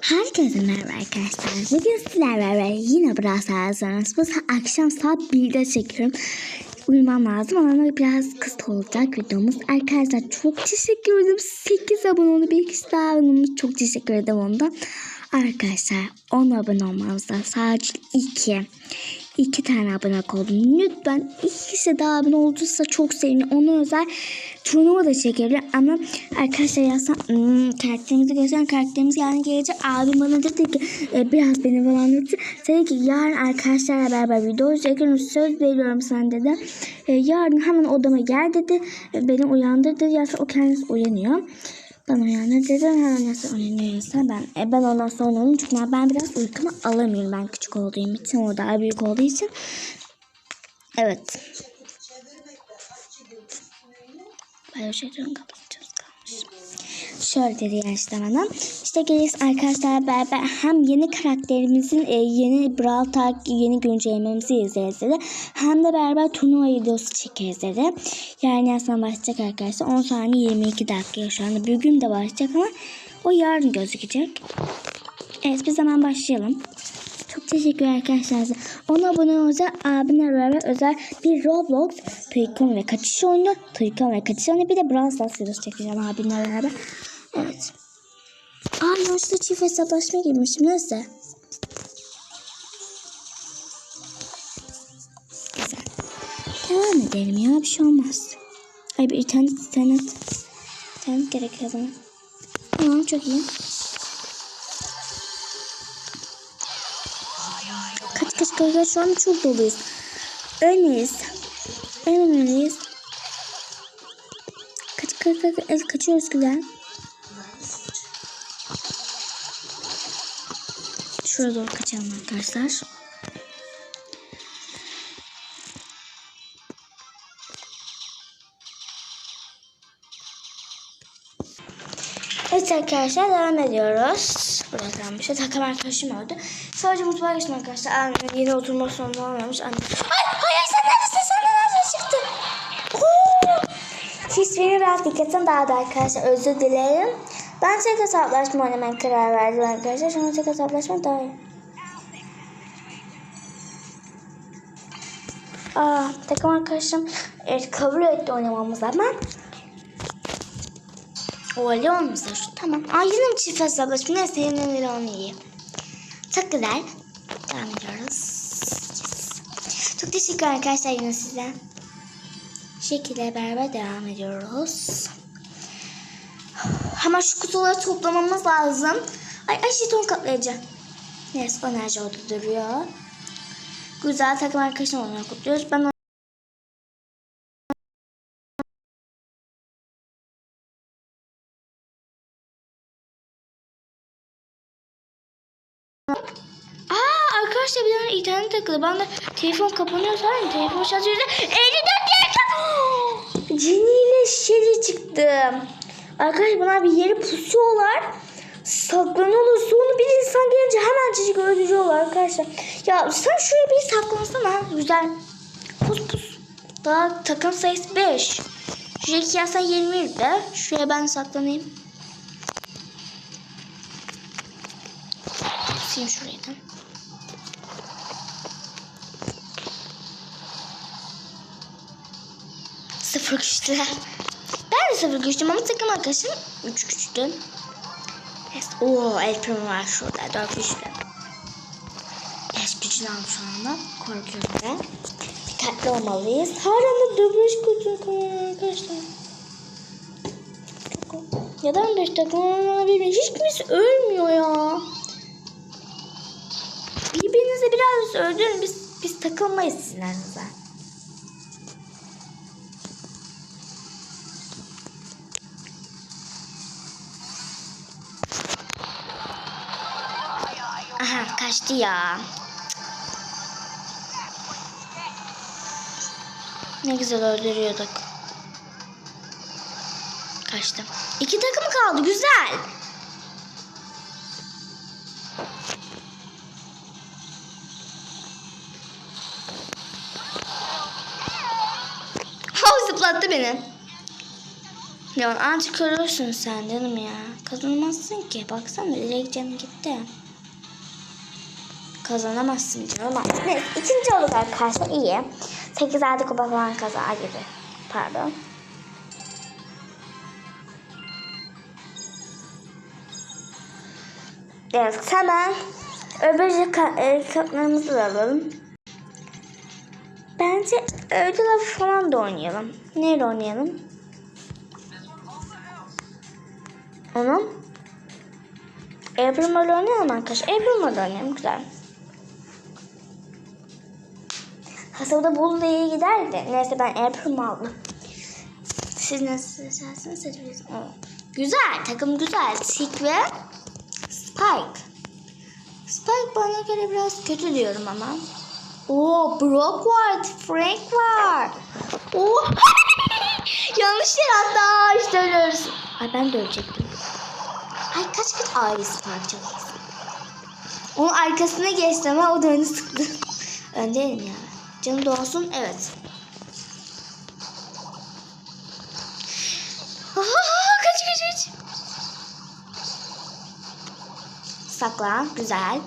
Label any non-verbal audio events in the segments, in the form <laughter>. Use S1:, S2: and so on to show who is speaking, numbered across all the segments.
S1: Herkese merhaba arkadaşlar. Bugün sizlerle beraber yine Brawl Stars'ınız. Bu akşam saat 1'de çekiyorum. Uyumam lazım ama biraz kısa olacak videomuz. Arkadaşlar çok teşekkür ederim. 8 abone oldu. Bir kişi daha abone. Çok teşekkür ederim ondan. Arkadaşlar 10 abone olmamızda sadece 2. 2 tane abone oldum. Lütfen iki kişi daha abone olduysa çok sevinirim. Ona özel turnuva da çekebilir. Ama arkadaşlar yazsam hmm, karakterimizi gösteren karakterimiz yani gelecek. Abim bana dedi ki e, biraz beni falan anlattı. Dedi ki yarın arkadaşlarla beraber video çekelim. Söz veriyorum sana dedi. E, yarın hemen odama gel dedi. E, beni uyandır dedi. Yazsa o kendisi uyanıyor. Ben uyanır dedim hemen nasıl uyanıyorsa ben e, ben ondan sonra uyanıyorum çünkü ben biraz uykumu alamıyorum ben küçük olduğum için o daha büyük olduğu için. Evet. Ben şey diyorum kalmış şöyle dedi işte bana işte geliriz arkadaşlar beraber hem yeni karakterimizin e, yeni Brawl Talk yeni güncellememizi izleriz dedi. Hem de beraber turnuva videosu çekeriz dedi. Yani aslında başlayacak arkadaşlar 10 saniye 22 dakika şu anda. Bir gün de başlayacak ama o yarın gözükecek. Evet biz hemen başlayalım. Çok teşekkür arkadaşlar. Ona abone olacak abimle beraber özel bir Roblox, Tırkın ve Kaçış oyunu, Tırkın ve Kaçış oyunu. Bir de Brawl Stars videosu çekeceğim abimle beraber. Evet. Aa yanlışlıkla çift hesaplaşma girmişim. Neyse. Güzel. Devam edelim ya bir şey olmaz. Ay bir internet internet. İnternet gerekiyor bana. Tamam çok iyi. Kaç kaç kaç kaç şu anda çok doluyuz. Ölmeyiz. Ölmemeliyiz. Kaç kaç kaç evet, kaçıyoruz güzel. Şuraya doğru kaçalım arkadaşlar. Evet arkadaşlar devam ediyoruz. Buradan bir şey takım arkadaşım öldü. Sadece mutfağa geçtim arkadaşlar. Annemin yeni oturma sonunda olmamış. Anne. Ay hayır sen neredesin? Sen de nereden çıktın? Oo! Hiçbiri biraz dikkatim dağıldı arkadaşlar. Özür dilerim. Ben tek hesaplaşma oynamaya karar verdim arkadaşlar. An tek hesaplaşma daha iyi. Aa, takım arkadaşım evet, kabul etti oynamamızı ama öyle olmasa şu tamam. Ay yine çift hesaplaşma? Neyse yine bir onu yiyeyim. Çok güzel. Devam ediyoruz. Çok teşekkür arkadaşlar yine size. Şekilde beraber devam ediyoruz. Hemen şu kutuları toplamamız lazım. Ay ay jeton katlayıcı. Neyse enerji orada duruyor. Güzel takım arkadaşım olarak kutluyoruz. Ben arkadaşlar bir tane internet takılı. Ben de telefon kapanıyor sanırım. Telefon şarjı yüzde 54 dakika. Cini ile şişeli çıktım. Arkadaşlar bunlar bir yere pusuyorlar. Saklanıyorlar. Sonra bir insan gelince hemen çocuk öldürüyorlar arkadaşlar. Ya sen şuraya bir saklansana. Güzel. Pus pus. Daha takım sayısı 5. Şuraya yazsan 21 de. Şuraya ben saklanayım. Pusayım şurayı da. Sıfır güçlüler. Ben de sıfır güçlüyüm ama takım arkadaşım üç güçlü. Yes. Oo el primo var şurada dört güçlü. Beş gücünü aldım şu anda. Korkuyorum ben. Dikkatli olmalıyız. Her anda dublaj kutu koyuyor arkadaşlar. Ya da 15 takım olabilir. Hiç kimse ölmüyor ya. Birbirinize biraz öldürün. Biz, biz takılmayız sinirinize. Kaçtı ya. Ne güzel öldürüyorduk. Kaçtı. İki takım kaldı. Güzel. <laughs> Ha zıplattı beni. Ya ancak ölürsün sen canım ya. Kazanamazsın ki. Baksana direkt canım gitti. Kazanamazsın canım. Neyse ikinci olduk arkadaşlar iyi. 8 6 kupa falan kazar gibi. Pardon. Evet hemen öbür kartlarımızı da alalım. Bence ödül falan da oynayalım. Nerede oynayalım? Onun April Mall oynayalım arkadaşlar. April Mall oynayalım. Güzel. Aslında bu da iyi giderdi. Neyse ben April Mall'ım. Siz nasıl seçersiniz seçebilirsiniz. Güzel. Takım güzel. Sik ve Spike. Spike bana göre biraz kötü diyorum ama. Oo Brock var. Frank var. Oo. <laughs> Yanlış yer hatta işte ölüyoruz. Ay ben de ölecektim. Ay kaç kaç ailesi parçalayız. Onun arkasına geçti ama o da önü sıktı. <laughs> Öndeyim ya. Canım doğsun evet. Kaç kaç kaç. Sakla. Güzel.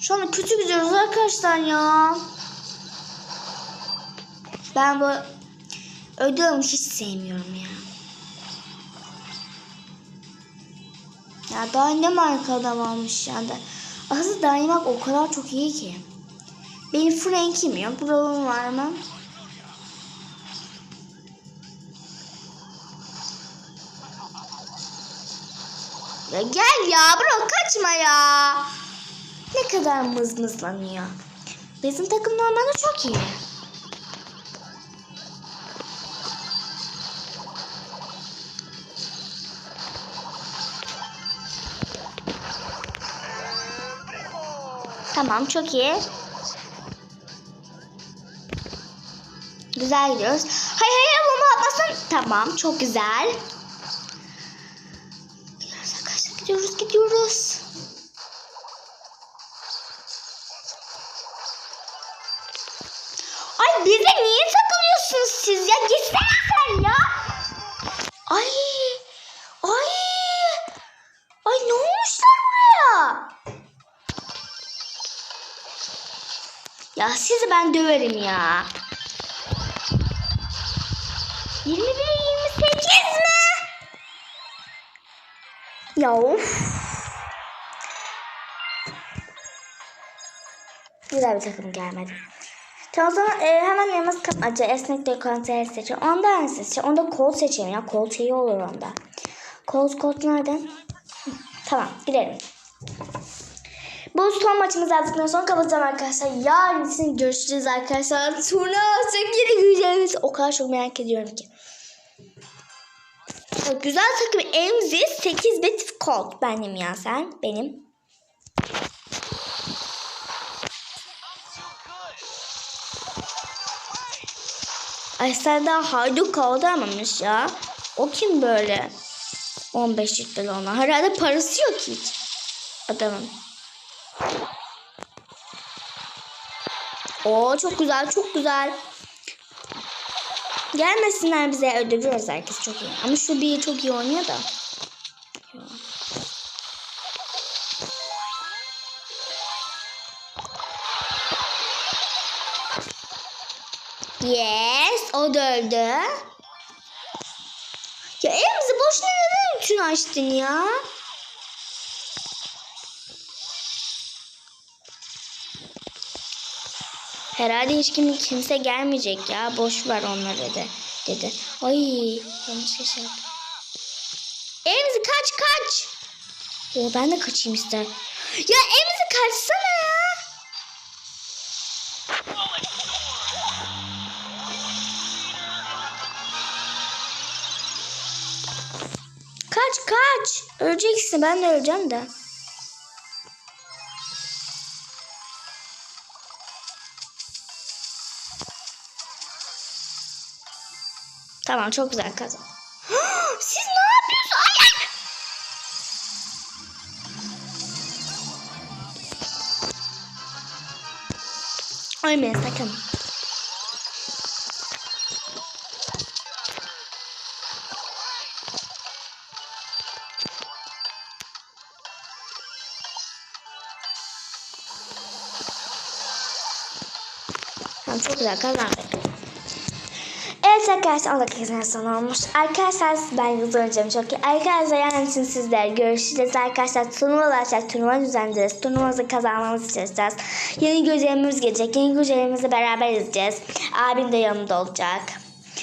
S1: Şu anda kötü gidiyoruz arkadaşlar ya. Ben bu ödülümü hiç sevmiyorum ya. Ya daha ne marka adam almış ya da. Aslında Dynamax o kadar çok iyi ki. Benim Frank'im yok. Brawl'um var mı? Ya gel ya bro kaçma ya. Ne kadar mızmızlanıyor. Bizim takım normalde çok iyi. Tamam çok iyi. Güzel gidiyoruz. Hayır hayır bomba atmasın. Tamam çok güzel. Gidiyoruz arkadaşlar gidiyoruz gidiyoruz. Ay bize niye takılıyorsunuz siz ya? Gitsene sen ya. Ay. Ay. Ay ne olmuşlar buraya? Ya sizi ben döverim ya. Ya of. Güzel bir takım gelmedi. Tamam o zaman e, hemen elmas kapmaca, esnek dekoranter seçelim. Onda en seçelim. Onda kol seçelim ya. Kol şeyi olur onda. Kol kod nerede? Tamam gidelim. Bu son maçımızı yaptıktan sonra kapatacağım arkadaşlar. Yarın için görüşeceğiz arkadaşlar. Turnuva geri göreceğiz. O kadar çok merak ediyorum ki. Güzel takım Emzi 8 bit Colt. Benim ya sen. Benim. Ay senden haydut kaldıramamış ya. O kim böyle? 15 litre ona. Herhalde parası yok hiç. Adamın. Oo çok güzel çok güzel. Gelmesinler bize öldürüyoruz herkes çok iyi. Ama şu bir çok iyi oynuyor da. Yes, o da öldü. Ya evimizi boşuna neden bütün açtın ya? Herhalde hiç kim, kimse gelmeyecek ya. Boş ver onları de, dedi. Ay yanlış şey yaptım. Evimizi kaç kaç. O ben de kaçayım ister. Ya evimizi kaçsana ya. Kaç kaç. Öleceksin ben de öleceğim de. Tamam çok güzel kazan. <gasps> Siz ne yapıyorsunuz? Ay ay. Ölmeyin sakın. Çok güzel kazandık. Evet arkadaşlar 10 dakika sonra olmuş. Arkadaşlar ben yazılacağım çok iyi. Arkadaşlar yarın için sizler görüşeceğiz. Arkadaşlar turnuvalar turnuva düzenleyeceğiz. Turnuvamızı kazanmamızı çalışacağız. Yeni güzelimiz gelecek. Yeni güzelimizi beraber izleyeceğiz. Abim de yanımda olacak.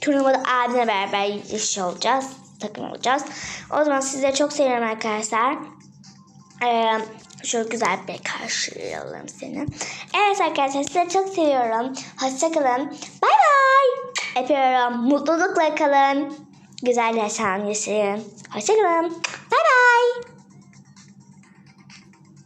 S1: Turnuvada abimle beraber iş olacağız. Takım olacağız. O zaman sizleri çok seviyorum arkadaşlar. Ee, şöyle güzel bir karşılayalım seni. Evet arkadaşlar sizi çok seviyorum. Hoşçakalın. Bay bay öpüyorum. Mutlulukla kalın. Güzel yaşam yaşayın. Hoşçakalın. Bye bye.